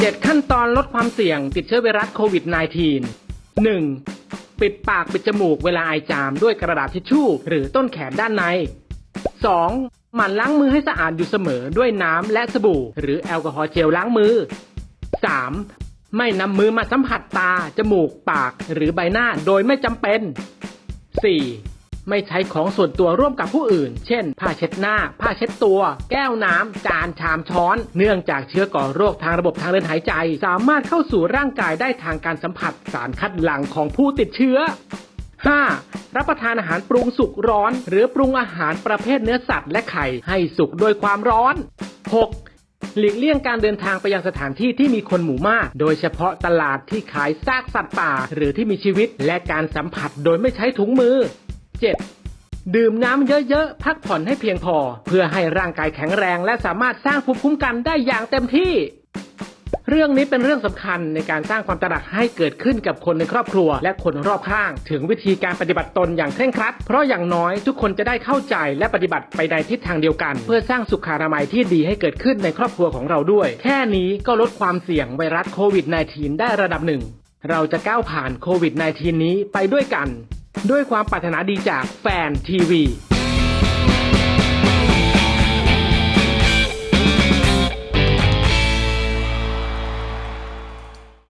7 ขั้นตอนลดความเสี่ยงติดเชื้อไวรัสโควิด -19 1. ปิดปากปิดจมูกเวลาไอจามด้วยกระดาษทิชชู่ หรือต้นแขนด้านใน 2. หมั่นล้างมือให้สะอาดอยู่เสมอด้วยน้ำและสบู่ หรือแอลกอฮอล์เจลล้างมือ 3. ไม่นำมือมาสัมผัสตา จมูก ปาก หรือใบหน้าโดยไม่จำเป็น 4. ไม่ใช้ของส่วนตัวร่วมกับผู้อื่น เช่น ผ้าเช็ดหน้า ผ้าเช็ดตัว แก้วน้ำ จาน ชาม ช้อน เนื่องจากเชื้อก่อโรคทางระบบทางเดินหายใจ สามารถเข้าสู่ร่างกายได้ทางการสัมผัสสารคัดหลั่งของผู้ติดเชื้อ 5. รับประทานอาหารปรุงสุกร้อน หรือปรุงอาหารประเภทเนื้อสัตว์และไข่ให้สุกโดยความร้อน 6. หลีกเลี่ยงการเดินทางไปยังสถานที่ที่มีคนหมู่มาก โดยเฉพาะตลาดที่ขายซากสัตว์ป่า หรือที่มีชีวิต และการสัมผัสโดยไม่ใช้ถุงมือ 7. ดื่มน้ำเยอะๆ พักผ่อนให้เพียงพอ เพื่อให้ร่างกายแข็งแรง และสามารถสร้างภูมิคุ้มกันได้อย่างเต็มที่ เรื่องนี้เป็นเรื่องสำคัญในการสร้างความตระหนักให้เกิดขึ้นกับคนในครอบครัว และคนรอบข้าง ถึงวิธีการปฏิบัติตนอย่างเคร่งครัด เพราะอย่างน้อยทุกคนจะได้เข้าใจและปฏิบัติไปในทิศทางเดียวกัน เพื่อสร้างสุขอนามัยที่ดีให้เกิดขึ้นในครอบครัวของเราด้วย แค่นี้ก็ลดความเสี่ยงไวรัสโควิด -19 ได้ระดับหนึ่งเราจะก้าวผ่านโควิด -19 นี้ไปด้วยกัน ด้วยความปรารถนาดีจากแฟนทีวี